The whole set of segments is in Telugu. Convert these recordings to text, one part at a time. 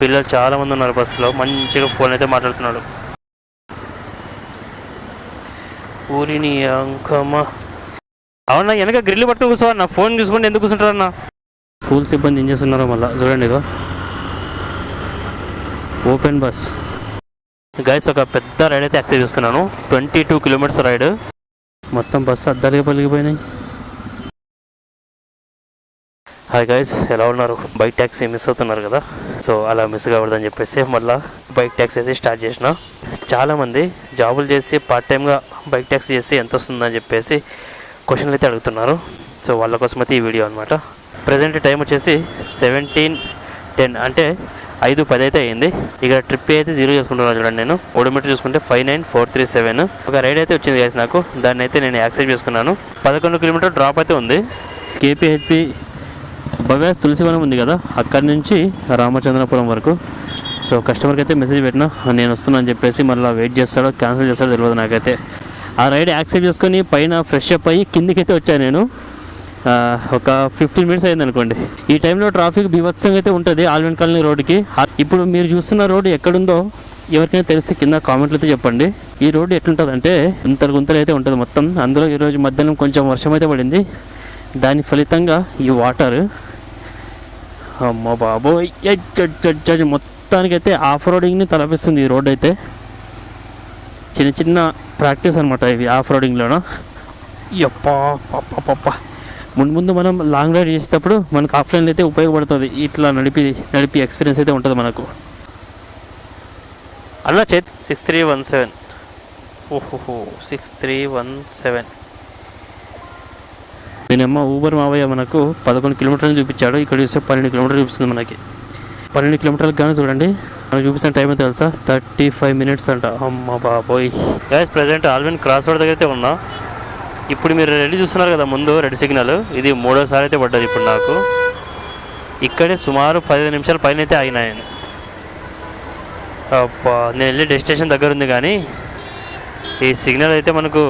పిల్లలు చాలా మంది ఉన్నారు బస్సులో మంచిగా ఫోన్ అయితే మాట్లాడుతున్నాడు. ఊరిని అంకమ్మ. అవునా వెనక గ్రిల్ కూర్చోవాలి నా ఫోన్ చూసుకుంటే ఎందుకు కూర్చుంటారు అన్న? స్కూల్ సిబ్బంది ఏం చేస్తున్నారో మళ్ళీ చూడండి ఇగో. ఓపెన్ బస్ గైస్ ఒక పెద్ద రైడ్ అయితే యాక్టివ్ చేసుకున్నాను ట్వంటీ టూ కిలోమీటర్స్ రైడ్ మొత్తం బస్సు అద్దాలుగా పలిగిపోయినాయి. హాయ్ గైస్ ఎలా ఉన్నారు? బైక్ ట్యాక్సీ మిస్ అవుతున్నారు కదా? సో అలా మిస్ కావద్దని చెప్పేసి మళ్ళీ బైక్ ట్యాక్సీ అయితే స్టార్ట్ చేసిన. చాలామంది జాబులు చేసి పార్ట్ టైమ్గా బైక్ ట్యాక్సీ చేసి ఎంత వస్తుందని చెప్పేసి క్వశ్చన్లు అయితే అడుగుతున్నారు. సో వాళ్ళ కోసం అయితే ఈ వీడియో అనమాట ప్రజెంట్ టైం వచ్చేసి సెవెంటీన్ టెన్ అంటే ఐదు పది అయితే అయింది ఇక ట్రిప్ అయితే జీరో చేసుకుంటున్నాను చూడండి నేను. ఓడోమీటర్ చూసుకుంటే five nine four three seven ఒక రైడ్ అయితే వచ్చింది కలిసి నాకు. దాన్ని అయితే నేను యాక్సెప్ట్ చేసుకున్నాను. పదకొండు కిలోమీటర్ డ్రాప్ అయితే ఉంది. కేపీహెచ్పి భవ్యాస్ తులసివనం ఉంది కదా అక్కడి నుంచి రామచంద్రపురం వరకు. సో కస్టమర్కి అయితే మెసేజ్ పెట్టినా నేను వస్తున్నా అని చెప్పేసి మళ్ళీ వెయిట్ చేస్తాడో క్యాన్సిల్ చేస్తాడో తెలియదు నాకైతే. ఆ రైడ్ యాక్సెప్ట్ చేసుకొని పైన ఫ్రెష్ అప్ అయ్యి కిందికైతే వచ్చాను నేను. ఒక ఫిఫ్టీన్ మినిట్స్ అయింది అనుకోండి. ఈ టైంలో ట్రాఫిక్ బీభత్సంగా అయితే ఉంటుంది ఆల్వెన్ కాలనీ రోడ్డుకి ఇప్పుడు మీరు చూస్తున్న రోడ్డు ఎక్కడుందో ఎవరికైనా తెలిస్తే కింద కామెంట్లు అయితే చెప్పండి. ఈ రోడ్డు ఎట్లుంటుందంటే గుంతలు గుంతలు అయితే ఉంటుంది మొత్తం. అందులో ఈరోజు మధ్యాహ్నం కొంచెం వర్షం అయితే పడింది. దాని ఫలితంగా ఈ వాటర్ అమ్మ బాబోయ్ మొత్తానికైతే ఆఫ్ రోడింగ్ని తలపిస్తుంది ఈ రోడ్ అయితే చిన్న చిన్న ప్రాక్టీస్ అనమాట ఇవి ఆఫ్ రోడింగ్లోన యప్పా పప్ప ముందు ముందు మనం లాంగ్ రైడ్ చేసేటప్పుడు మనకు ఆఫ్లైన్ అయితే ఉపయోగపడుతుంది. ఇట్లా నడిపి నడిపి ఎక్స్పీరియన్స్ అయితే ఉంటుంది మనకు. అలా చేత్. Six three one seven. ఓహో సిక్స్ త్రీ వన్ సెవెన్. దీనమ్మ ఊబర్ మావయ్య మనకు పదకొండు కిలోమీటర్లు చూపించాడు. ఇక్కడ చూస్తే పన్నెండు కిలోమీటర్లు చూపిస్తుంది మనకి. పన్నెండు కిలోమీటర్లకు కానీ చూడండి. మనకు చూపిస్తున్న టైం అయితే తెలుసా? థర్టీ ఫైవ్ మినిట్స్ అంట. అమ్మ బాబోయ్. Gas present Allwyn cross road దగ్గర అయితే ఉన్నా. ఇప్పుడు మీరు రెడీ చూస్తున్నారు కదా ముందు రెడ్ సిగ్నల్. ఇది మూడోసారి అయితే పడ్డది ఇప్పుడు నాకు. ఇక్కడే సుమారు పదిహేను నిమిషాల పైన అయితే ఆగినాయని నేను వెళ్ళే డెస్టినేషన్ దగ్గర ఉంది కానీ ఈ సిగ్నల్ అయితే మనకు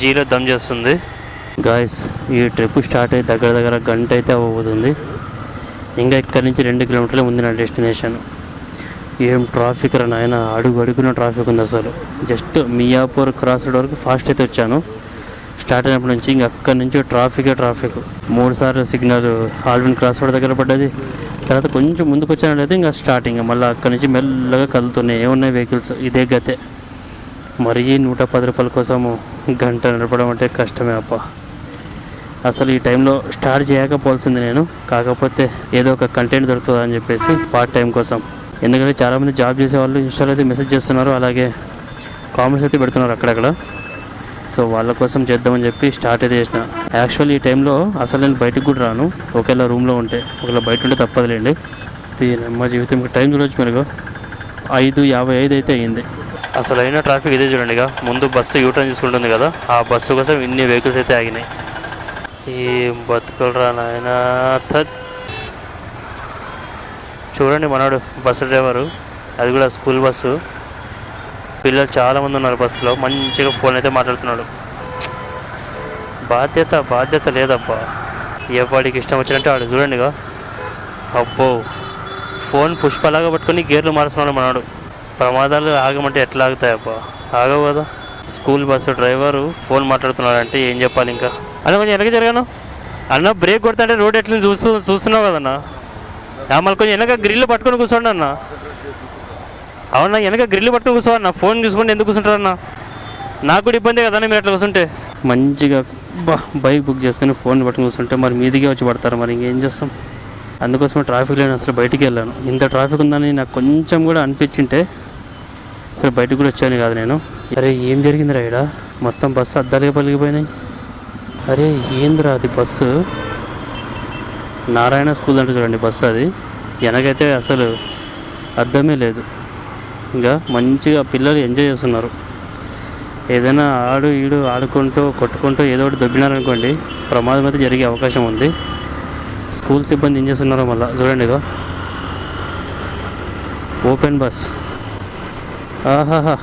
జీలో దమ్ చేస్తుంది. గాయస్ ఈ ట్రిప్ స్టార్ట్ అయ్యి దగ్గర దగ్గర గంట అయితే అవ్వబోతుంది. ఇంకా ఇక్కడి నుంచి రెండు కిలోమీటర్లు ఉంది నా డెస్టినేషన్ ఏం ట్రాఫిక్ రా నాయన అడుగు అడుగున ట్రాఫిక్ ఉంది అసలు. జస్ట్ మియాపూర్ క్రాస్ రోడ్ వరకు ఫాస్ట్ అయితే వచ్చాను. స్టార్ట్ అయినప్పటి నుంచి ఇంక అక్కడి నుంచి ట్రాఫికే ట్రాఫిక్ మూడు సార్లు సిగ్నల్ ఆల్విన్ క్రాస్ రోడ్ దగ్గర పడ్డది. తర్వాత కొంచెం ముందుకు వచ్చినట్లయితే ఇంకా స్టార్టింగ్ మళ్ళీ అక్కడి నుంచి మెల్లగా కదులుతున్నాయి. ఏమున్నాయి వెహికల్స్ ఇదే గతే. మరీ నూట పది రూపాయల కోసము గంట నడపడం అంటే కష్టమే అప్ప అసలు ఈ టైంలో స్టార్ట్ చేయకపోవాల్సింది నేను. కాకపోతే ఏదో ఒక కంటెంట్ దొరుకుతుంది అని చెప్పేసి పార్ట్ టైం కోసం. ఎందుకంటే చాలామంది జాబ్ చేసే వాళ్ళు ఇన్స్టాలో అయితే మెసేజ్ చేస్తున్నారు. అలాగే కామెంట్స్ అయితే పెడుతున్నారు అక్కడక్కడ. సో వాళ్ళ కోసం చేద్దామని చెప్పి స్టార్ట్ అయితే చేసిన. యాక్చువల్ ఈ టైంలో అసలు నేను బయటకు కూడా రాను. ఒకవేళ రూమ్లో ఉంటే. ఒకవేళ బయట ఉంటే తప్పదులేండి. మా జీవితం. టైం చూడొచ్చు మీరు ఐదు యాభై ఐదు అయితే అయింది అసలు అయిన ట్రాఫిక్ ఇదే చూడండి ఇక ముందు బస్సు యూటర్న్ తీసుకుంటుంది కదా. ఆ బస్సు కోసం ఇన్ని వెహికల్స్ అయితే ఆగినాయి. ఏం బతుకులరా నాయన థత్ చూడండి మనోడు బస్సు డ్రైవరు. అది కూడా స్కూల్ బస్సు. పిల్లలు చాలామంది ఉన్నారు బస్సులో. మంచిగా ఫోన్ అయితే మాట్లాడుతున్నాడు. బాధ్యత బాధ్యత లేదబ్బా. ఎవడికి ఇష్టం వచ్చినట్టు వాడు చూడండి అబ్బో. ఫోన్ పుష్పలాగా పట్టుకొని గేర్లు మారుస్తున్నాడు మనోడు. ప్రమాదాలు ఆగమంటే ఎట్లా ఆగుతాయబ్బా? ఆగవు కదా. స్కూల్ బస్సు డ్రైవరు ఫోన్ మాట్లాడుతున్నాడు అంటే ఏం చెప్పాలి ఇంకా? అన్న కొంచెం వెనక జరగాను? అన్న బ్రేక్ కొడతాంటే రోడ్ ఎట్లా చూస్తూ చూస్తున్నావు కదన్న? మళ్ళీ కొంచెం వెనక గ్రిల్ పట్టుకొని కూర్చోండి అన్న. అవునా వెనక గ్రిల్ పట్టుకొని కూర్చోవన్న ఫోన్ చూసుకుంటే ఎందుకు కూర్చుంటారన్న నాకు కూడా ఇబ్బంది కదన్న మీరు అట్లా కూర్చుంటే. మంచిగా బా బైక్ బుక్ చేసుకుని ఫోన్ పట్టుకుని కూర్చుంటే మరి మీదికే వచ్చి పడతారు మరి ఇంకేం చేస్తాం? అందుకోసం ట్రాఫిక్ లేని అసలు బయటికి వెళ్ళాను. ఇంత ట్రాఫిక్ ఉందని నాకు కొంచెం కూడా అనిపించింటే అసలు బయటకు కూడా వచ్చాను కాదు నేను. అరే ఏం జరిగిందిరా ఈడ మొత్తం బస్సు అద్దాలుగా పలిగిపోయినాయి. అరే ఏందిరా అది బస్సు? నారాయణ స్కూల్ అంటే చూడండి బస్సు అది. వెనకైతే అసలు అర్థమే లేదు. ఇంకా మంచిగా పిల్లలు ఎంజాయ్ చేస్తున్నారు. ఏదైనా ఆడు ఈడు ఆడుకుంటూ కొట్టుకుంటూ ఏదో ఒకటి దొబ్బినారనుకోండి ప్రమాదం అయితే జరిగే అవకాశం ఉంది. స్కూల్ సిబ్బంది ఏం చేస్తున్నారో మళ్ళీ చూడండి ఇగో. Open bus. ఆహాహా.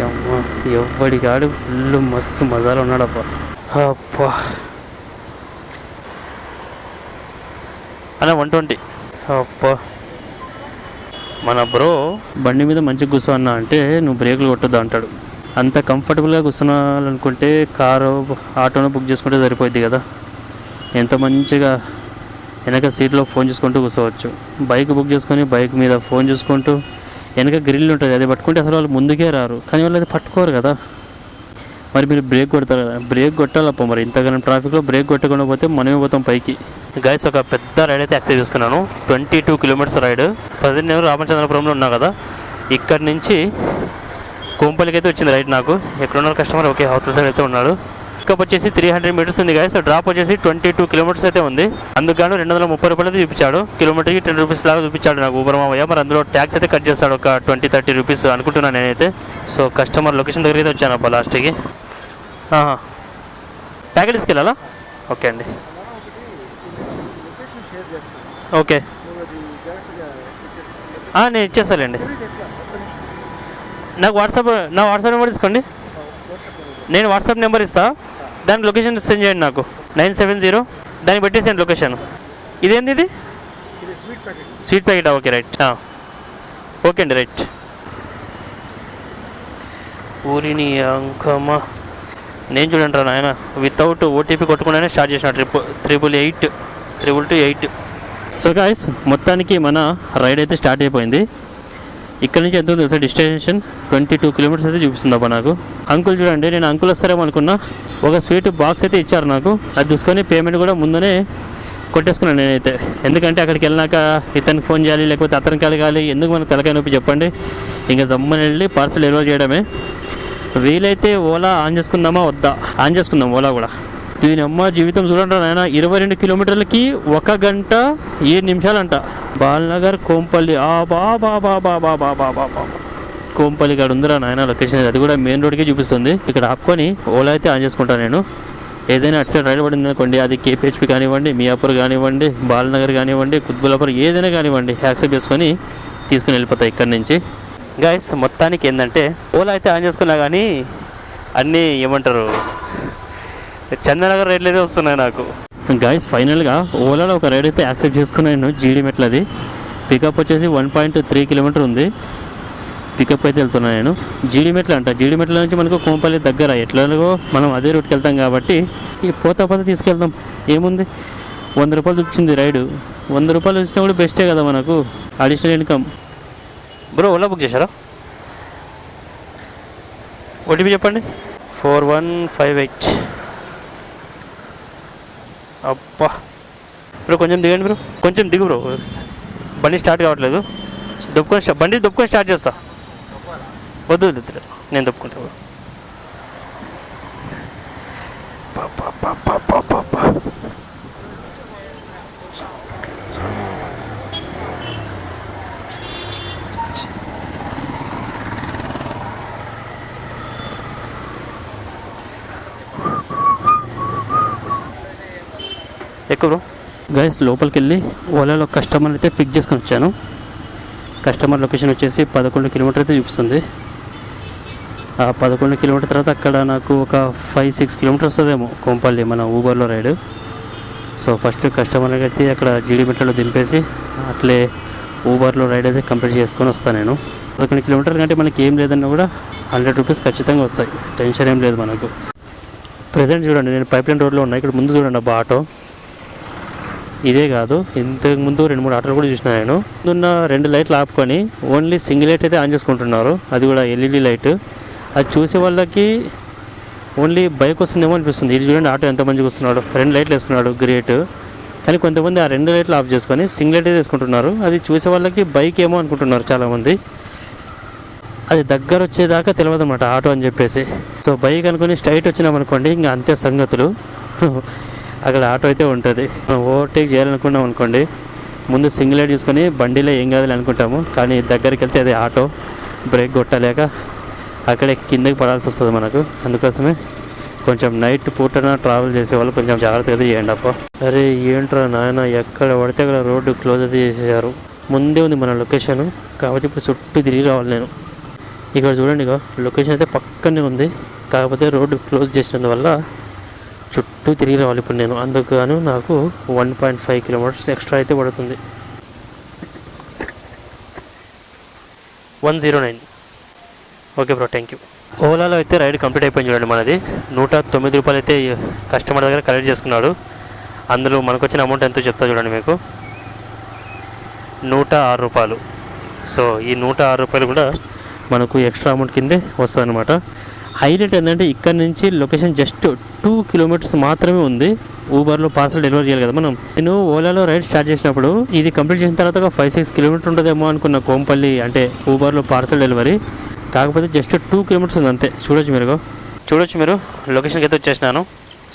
అమ్మ కాడు ఫుల్ మస్తు మజాలో ఉన్నాడబ్బా అప్ప అన్న వన్ ట్వంటీ. అప్ప మన బ్రో బండి మీద మంచిగా కూర్చో అన్నా అంటే నువ్వు బ్రేకులు కొట్టద్దు అంటాడు. అంత కంఫర్టబుల్గా కూర్చున్నాలనుకుంటే కారు ఆటోను బుక్ చేసుకుంటే సరిపోద్ది కదా. ఎంత మంచిగా వెనక సీట్లో ఫోన్ చూసుకుంటూ కూర్చోవచ్చు. బైక్ బుక్ చేసుకొని బైక్ మీద ఫోన్ చూసుకుంటూ వెనక గ్రిల్ ఉంటుంది అది పట్టుకుంటే అసలు వాళ్ళు ముందుకే రారు. కానీ వాళ్ళు అది పట్టుకోరు కదా. మరి మీరు బ్రేక్ కొడతారు? కదా బ్రేక్ కొట్టాలప్ప మరి. ఇంతగానం ట్రాఫిక్లో బ్రేక్ కొట్టకుండా పోతే మనమే పోతాం పైకి. గైస్ ఒక పెద్ద రైడ్ అయితే యాక్టివ్ చేసుకున్నాను. Twenty two kilometres ride present నేను రామచంద్రపురంలో ఉన్నా కదా. ఇక్కడి నుంచి కోంపల్లికి అయితే వచ్చింది రైడ్ నాకు. ఎక్కడున్నారు కస్టమర్ ఓకే హౌస్ అయితే ఉన్నాడు. పికప్ వచ్చేసి త్రీ హండ్రెడ్ మీటర్స్ ఉంది గైస్ డ్రాప్ వచ్చేసి ట్వంటీ టూ కిలోమీటర్స్ అయితే ఉంది. అందుకు రెండు వందల ముప్పై రూపాయలు చూపించాడు. కిలోమీటర్కి టెన్ రూపీస్ లాగా చూపించాడు నాకు ఊబర్ మావయ్య మరి అందులో ట్యాక్స్ అయితే కట్ చేస్తాడు. ఒక ట్వంటీ థర్టీ రూపీస్ అనుకుంటున్నాను నేనైతే. సో కస్టమర్ లొకేషన్ దగ్గర అయితే వచ్చాను అబ్బా లాస్ట్కి ప్యాకెట్ తీసుకెళ్ళాలా? ఓకే అండి. ఓకే నేను ఇచ్చేస్తానండి నాకు వాట్సాప్ నా వాట్సాప్ నెంబర్ తీసుకోండి. నేను వాట్సాప్ నెంబర్ ఇస్తా. దాని లొకేషన్ సెండ్ చేయండి నాకు. Nine seven zero. దాన్ని పెట్టేసేయండి లొకేషన్. ఇదేంది ఇది? Sweet packet okay right okay అండి రైట్ ఊరిని అంకమ్మ. నేను చూడండి రా నాయన. వితౌట్ ఓటీపీ కొట్టుకుండానే స్టార్ట్ చేసిన trip triple eight triple two eight so guys మొత్తానికి మన రైడ్ అయితే స్టార్ట్ అయిపోయింది. ఇక్కడ నుంచి ఎంత ఉంది sir distance twenty two kilometres అయితే చూపిస్తుంది అబ్బా నాకు. అంకుల్ చూడండి నేను అంకుల్ వస్తారేమో అనుకున్నా ఒక స్వీట్ బాక్స్ అయితే ఇచ్చారు నాకు. అది తీసుకొని పేమెంట్ కూడా ముందునే కొట్టేసుకున్నాను నేనైతే. ఎందుకంటే అక్కడికి వెళ్ళినాక ఇతనికి ఫోన్ చేయాలి లేకపోతే అతనికి కలగాలి ఎందుకు మనకు తలకాయ నొప్పి చెప్పండి. ఇంకా జమ్మని వెళ్ళి పార్సల్ డెలివరీ చేయడమే. వీలైతే ఓలా ఆన్ చేసుకుందామా వద్దా? ఆన్ చేసుకుందాం ఓలా కూడా. దీని అమ్మ జీవితం చూడండి నాయన ఇరవై రెండు కిలోమీటర్లకి ఒక గంట ఏడు నిమిషాలంట. బాలనగర్ కోంపల్లి. ఆ బా బా బా బా బా బా బా బా బా. కోంపల్లి కాడ ఉందిరా నాయన లొకేషన్ అది కూడా మెయిన్ రోడ్కే చూపిస్తుంది. ఇక్కడ ఆపుకొని ఓలా అయితే ఆన్ చేసుకుంటాను నేను. ఏదైనా అటు సైడ్ రైడ్ పడింది అనుకోండి అది కేపీహెచ్పి కానివ్వండి మియాపూర్ కానివ్వండి బాలనగర్ కానివ్వండి కుత్బులాపూర్ ఏదైనా కానివ్వండి యాక్సెప్ట్ చేసుకొని తీసుకుని వెళ్ళిపోతాయి ఇక్కడ నుంచి. గాయస్ మొత్తానికి ఏంటంటే ఓలా అయితే ఆన్ చేసుకున్నా కానీ అన్నీ ఏమంటారు? చందనగర్ రేట్లు అయితే వస్తున్నాయి నాకు. గాయస్ ఫైనల్గా ఓలాలో ఒక రైడ్ అయితే యాక్సెప్ట్ చేసుకున్నాను జీడీ మెట్లది పికప్ వచ్చేసి వన్ పాయింట్ త్రీ కిలోమీటర్ ఉంది. పికప్ అయితే వెళ్తున్నాను నేను. జీడిమెట్ల అంట. జీడిమెట్ల నుంచి మనకు కోంపల్లి దగ్గర ఎట్లాగో మనం అదే రూట్కి వెళ్తాం కాబట్టి ఈ పోతా పోతా తీసుకెళ్తాం ఏముంది? వంద రూపాయలు చూపించింది రైడు. వంద రూపాయలు వచ్చినా కూడా బెస్టే కదా మనకు. Additional income bro Ola book చేశారా? ఓటీపీ చెప్పండి. ఫోర్ వన్ ఫైవ్ ఎయిట్ అబ్బా. బ్రో కొంచెం దిగండి బ్రో. కొంచెం దిగు బ్రో. బండి స్టార్ట్ కావట్లేదు. దుప్పుకొని బండి దుప్పుకొని స్టార్ట్ చేస్తా. వద్దు వద్దు, నేను దుప్పుకుంటా బ్రో పా, పా, పా, పా, పా, పా, పా. ఎక్కువ బ్రో గైస్ లోపలికి వెళ్ళి ఓలాలో కస్టమర్ అయితే పిక్ చేసుకొని వచ్చాను. కస్టమర్ లొకేషన్ వచ్చేసి పదకొండు కిలోమీటర్ అయితే చూపిస్తుంది. ఆ పదకొండు కిలోమీటర్ తర్వాత అక్కడ నాకు ఒక ఫైవ్ సిక్స్ కిలోమీటర్ వస్తుందేమో కొంపల్లి మన ఊబర్లో రైడ్ సో ఫస్ట్ కస్టమర్ అయితే అక్కడ జీడిమెట్లలో దింపేసి అట్లే ఊబర్లో రైడ్ అయితే కంప్లీట్ చేసుకొని వస్తాను నేను. పదకొండు కిలోమీటర్ కంటే మనకి ఏం లేదన్నా కూడా హండ్రెడ్ రూపీస్ ఖచ్చితంగా వస్తాయి. టెన్షన్ ఏం లేదు మనకు. ప్రజెంట్ చూడండి నేను పైప్ లైన్ రోడ్లో ఉన్నా. ఇక్కడ ముందు చూడండి అబ్బా ఆటో. ఇదే కాదు ఇంతకు ముందు రెండు మూడు ఆటోలు కూడా చూసిన నేను. ముందున్న రెండు లైట్లు ఆపుకొని ఓన్లీ సింగిల్ లైట్ అయితే ఆన్ చేసుకుంటున్నారు. అది కూడా ఎల్ఈడి లైట్. అది చూసే వాళ్ళకి ఓన్లీ బైక్ వస్తుందేమో అనిపిస్తుంది. ఇది చూడండి ఆటో ఎంత మంచిగా వస్తున్నాడు. రెండు లైట్లు వేసుకున్నాడు గ్రేట్. కానీ కొంతమంది ఆ రెండు లైట్లు ఆఫ్ చేసుకొని సింగిల్ లైట్ వేసుకుంటున్నారు. అది చూసే వాళ్ళకి బైక్ ఏమో అనుకుంటున్నారు చాలామంది. అది దగ్గర వచ్చేదాకా తెలియదు అన్నమాట ఆటో అని చెప్పేసి. సో బైక్ అనుకుని స్ట్రైట్ వచ్చినాం అనుకోండి ఇంకా అంతే సంగతులు. అక్కడ ఆటో అయితే ఉంటుంది. మనం ఓవర్టేక్ చేయాలనుకున్నాం అనుకోండి ముందు సింగిల్ లైట్ చూసుకొని బండిలో ఏం కాదని అనుకుంటాము కానీ దగ్గరికి వెళ్తే అది ఆటో బ్రేక్ కొట్టలేక అక్కడే కిందకి పడాల్సి వస్తుంది మనకు. అందుకోసమే కొంచెం నైట్ పూటన ట్రావెల్ చేసే వాళ్ళు కొంచెం జాగ్రత్తగా చేయండి అప్ప. అరే ఏంట్రా నాయన ఎక్కడ పడితే అక్కడ రోడ్డు క్లోజ్ అయితే చేసేసారు ముందే ఉంది మన లొకేషన్ కాబట్టి ఇప్పుడు చుట్టూ తిరిగి రావాలి నేను. ఇక్కడ చూడండి ఇక లొకేషన్ అయితే పక్కనే ఉంది. కాకపోతే రోడ్డు క్లోజ్ చేసినందువల్ల చుట్టూ తిరిగి రావాలి ఇప్పుడు నేను. అందుకు నాకు one point five kilometres extra అయితే పడుతుంది. One zero nine okay bro thank you ఓలాలో అయితే రైడ్ కంప్లీట్ అయిపోయింది చూడండి మనది. నూట తొమ్మిది రూపాయలు అయితే కస్టమర్ దగ్గర కలెక్ట్ చేసుకున్నాడు. అందులో మనకు వచ్చిన అమౌంట్ ఎంతో చెప్తా చూడండి మీకు. నూట ఆరు రూపాయలు. సో ఈ నూట ఆరు రూపాయలు కూడా మనకు ఎక్స్ట్రా అమౌంట్ కిందే వస్తుంది అనమాట హైలైట్ ఏంటంటే ఇక్కడ నుంచి లొకేషన్ జస్ట్ టూ కిలోమీటర్స్ మాత్రమే ఉంది. ఊబర్లో పార్సల్ డెలివరీ చేయాలి కదా మనం. నేను ఓలాలో రైడ్ స్టార్ట్ చేసినప్పుడు ఇది కంప్లీట్ చేసిన తర్వాత ఒక ఫైవ్ సిక్స్ కిలోమీటర్ ఉంటుందేమో అనుకున్న కోంపల్లి అంటే ఊబర్లో పార్సల్ డెలివరీ కాకపోతే జస్ట్ టూ కిలోమీటర్స్ ఉంది అంతే. చూడొచ్చు మీరు చూడొచ్చు మీరు. లొకేషన్కి అయితే వచ్చేసినాను.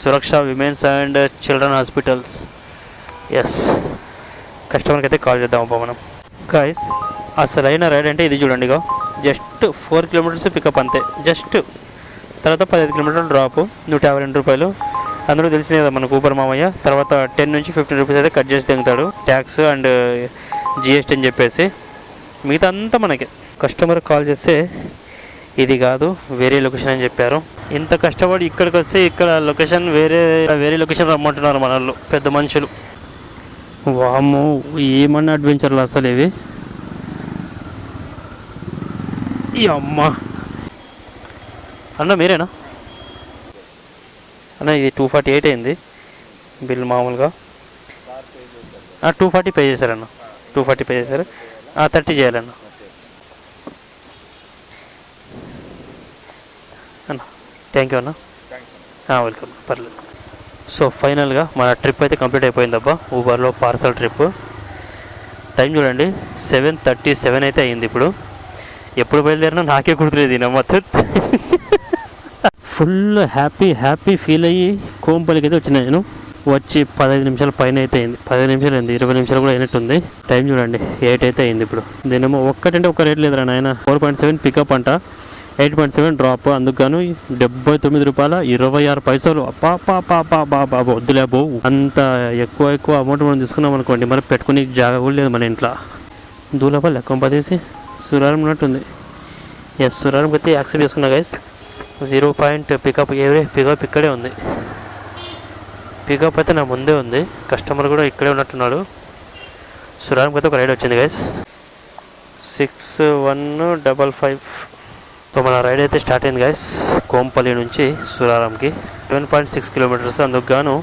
Suraksha women's and children hospitals yes కస్టమర్కి అయితే కాల్ చేద్దాం అబ్బా మనం. గాయస్ అసలైన రైడ్ అంటే ఇది చూడండి go just four kilometres pickup అంతే. జస్ట్ తర్వాత పదిహేను కిలోమీటర్లు డ్రాప్ నూట యాభై రెండు రూపాయలు. అందరూ తెలిసిందే కదా మనకు ఊబర్ మామయ్య. తర్వాత టెన్ నుంచి ఫిఫ్టీన్ రూపీస్ అయితే కట్ చేసి దిగుతాడు ట్యాక్స్ అండ్ జిఎస్టీ అని చెప్పేసి. మిగతా అంతా మనకి. కస్టమర్ కాల్ చేస్తే ఇది కాదు వేరే లొకేషన్ అని చెప్పారు. ఇంత కష్టపడి ఇక్కడికి వస్తే ఇక్కడ లొకేషన్ వేరే వేరే లొకేషన్ రమ్మంటున్నారు మనల్ని పెద్ద మనుషులు. వామ్మో ఏమన్నా అడ్వెంచర్లు అసలు ఇవి? అమ్మా. అన్న మీరేనా? అన్న ఇది టూ ఫార్టీ ఎయిట్ అయింది బిల్ మామూలుగా. టూ ఫార్టీ పే చేశారన్న టూ ఫార్టీ పే చేశారు. థర్టీ చేయాలన్న. అన్న థ్యాంక్ యూ అన్న. వెల్కమ్ పర్లేదు. సో ఫైనల్గా మన ట్రిప్ అయితే కంప్లీట్ అయిపోయిందబ్బా ఊబర్లో పార్సల్ ట్రిప్ టైం చూడండి సెవెన్ థర్టీ సెవెన్ అయితే అయింది ఇప్పుడు. ఎప్పుడు బయలుదేరినా నాకే గుర్తులేదు నమ్మత్ ఫుల్ హ్యాపీ హ్యాపీ ఫీల్ అయ్యి కోంపల్లికి అయితే వచ్చిన నేను. వచ్చి పదహైదు నిమిషాల పైన అయితే అయింది. పదహైదు నిమిషాలు అయింది. ఇరవై నిమిషాలు కూడా అయినట్టుంది. టైం చూడండి. ఎయిట్ అయితే అయింది ఇప్పుడు. దీనేమో ఒక్కటంటే ఒక్క రేట్ లేదురా నాయన. ఫోర్ పాయింట్ సెవెన్ పికప్ అంట. Eight point seven drop. అందుకు డెబ్బై తొమ్మిది రూపాయల ఇరవై ఆరు పైసలు. అప్పా పాపా పాపా వద్దులే అంత ఎక్కువ ఎక్కువ అమౌంట్ మనం తీసుకున్నాం అనుకోండి మరి పెట్టుకునే జాగా కూడా లేదు మన ఇంట్లో. దూలపల్లి లెక్క పదేసి. సురారం ఉన్నట్టుంది. ఎస్ సురారం అయితే యాక్సెప్ట్ చేసుకున్నా గైస్ జీరో పాయింట్ పికప్ ఏవరే పికప్ ఇక్కడే ఉంది. పికప్ అయితే నా ముందే ఉంది. కస్టమర్ కూడా ఇక్కడే ఉన్నట్టున్నాడు. సురారంకి అయితే ఒక రైడ్ వచ్చింది guys six one double five. So మన రైడ్ అయితే స్టార్ట్ అయింది గైస్ కోంపల్లి నుంచి సురారంకి. సెవెన్ పాయింట్ సిక్స్ కిలోమీటర్స్ అందుకు గాను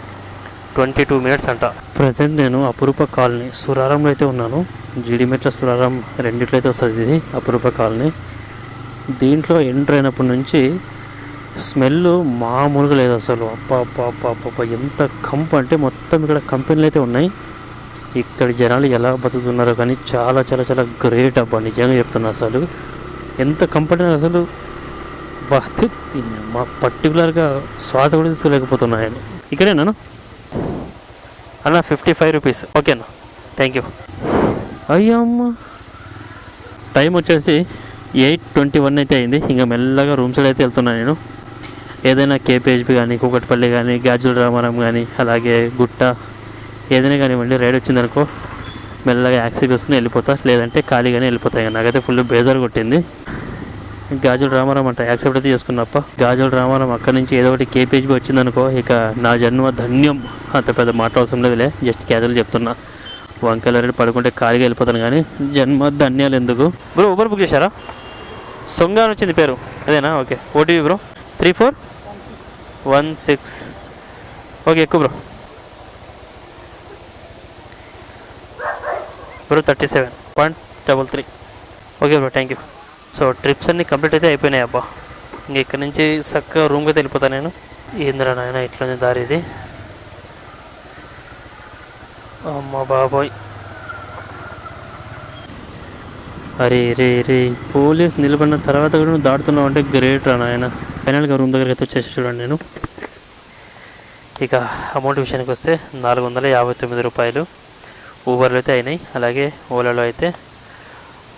ట్వంటీ టూ మినిట్స్ అంట. ప్రజెంట్ నేను అపురూప కాలనీ సురారంలో అయితే ఉన్నాను. జీడిమెట్ల సురారం రెండిట్లో అయితే వస్తుంది. ఇది అపురూప కాలనీ. దీంట్లో ఎంటర్ అయినప్పటి నుంచి స్మెల్ మామూలుగా లేదు అసలు. అప్పా ఎంత కంప్ అంటే మొత్తం ఇక్కడ కంపెనీలు అయితే ఉన్నాయి. ఇక్కడ జనాలు ఎలా బతుకుతున్నారో కానీ చాలా చాలా చాలా గ్రేట్ అబ్బా నిజంగా చెప్తున్నా అసలు. ఎంత కంఫర్ట్ అసలు బతి మా పర్టికులర్గా శ్వాస కూడా తీసుకోలేకపోతున్నాయని ఇక్కడేనా అన్న ఫిఫ్టీ ఫైవ్ రూపీస్ ఓకేనా థ్యాంక్ యూ అయ్యమ్మ టైం వచ్చేసి ఎయిట్ ట్వంటీ వన్ అయితే అయింది. ఇంకా మెల్లగా రూమ్స్ అయితే వెళ్తున్నాను నేను. ఏదైనా కేపీహెచ్పి కానీ కూకట్పల్లి కానీ గాజుల రామారం కానీ అలాగే గుట్ట ఏదైనా కానివ్వండి రైడ్ వచ్చిందనుకో మెల్లగా యాక్సిడ్ చేసుకుని వెళ్ళిపోతా. లేదంటే ఖాళీగానే వెళ్ళిపోతాయి. నాకైతే ఫుల్ బేజార్ కొట్టింది. గాజుల రామారం అంట యాక్సెప్ట్ అయితే చేసుకున్నప్ప. గాజుల రామారాం అక్కడి నుంచి ఏదో ఒకటి కేపీహెచ్బి వచ్చిందనుకో ఇక నా జన్మ ధన్యం. అంత పెద్ద మాట అవసరం లేదులే జస్ట్ క్యాజువల్ చెప్తున్నా. వంకాయలు రెడ్డి పడుకుంటే ఖాళీగా వెళ్ళిపోతాను కానీ జన్మ ధన్యాలు ఎందుకు? బ్రో ఊబర్ బుక్ చేశారా? సొంగ వచ్చింది పేరు. అదేనా? Okay. OTP bro. Three four? One six. Okay ఎక్కువ bro. Bro thirty seven point double three. Okay bro thank you. So trips అన్నీ కంప్లీట్ అయితే అయిపోయినాయి అబ్బా. ఇంక ఇక్కడ నుంచి చక్కగా రూమ్కి అయితే వెళ్ళిపోతాను నేను. ఏందిరా నాయన ఇట్లనే దారి ఇది? అమ్మ బాబోయ్. అరే రే రే పోలీస్ నిలబడిన తర్వాత కూడా నువ్వు దాడుతున్నావు అంటే గ్రేట్ రా నాయన. ఫైనల్గా రూమ్ దగ్గరికి అయితే వచ్చేసి చూడండి నేను. ఇక అమౌంట్ విషయానికి వస్తే నాలుగు వందల యాభై తొమ్మిది రూపాయలు. ఊబర్లో అయితే అయినాయి. అలాగే ఓలాలో అయితే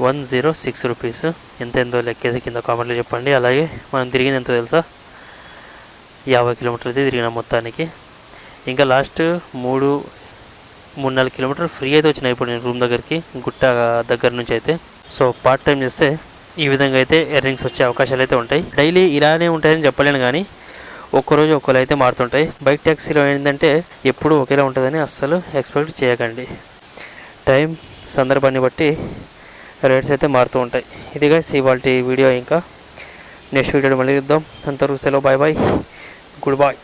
వన్ జీరో సిక్స్ రూపీస్. ఎంత ఎంతో లెక్కేసి కింద కామెంట్లో చెప్పండి. అలాగే మనం తిరిగింది ఎంత తెలుసా? యాభై కిలోమీటర్లు అయితే తిరిగిన మొత్తానికి. ఇంకా లాస్ట్ మూడు మూడు నాలుగు కిలోమీటర్లు ఫ్రీ అయితే వచ్చినాయి ఇప్పుడు నేను రూమ్ దగ్గరికి గుట్ట దగ్గర నుంచి అయితే. సో పార్ట్ టైం చేస్తే ఈ విధంగా అయితే ఎర్నింగ్స్ వచ్చే అవకాశాలు అయితే ఉంటాయి. డైలీ ఇలానే ఉంటాయని చెప్పలేను కానీ ఒక్కరోజు ఒక్కరు అయితే మారుతుంటాయి. బైక్ ట్యాక్సీలో ఏంటంటే ఎప్పుడూ ఒకేలా ఉంటుందని అస్సలు ఎక్స్పెక్ట్ చేయకండి. టైం సందర్భాన్ని బట్టి రేట్స్ అయితే మారుతూ ఉంటాయి. ఇది గైస్ ఇవాళ వీడియో ఇంకా. నెక్స్ట్ వీడియో మళ్ళీ చూద్దాం అంతవరకు సెలవు. Bye bye good bye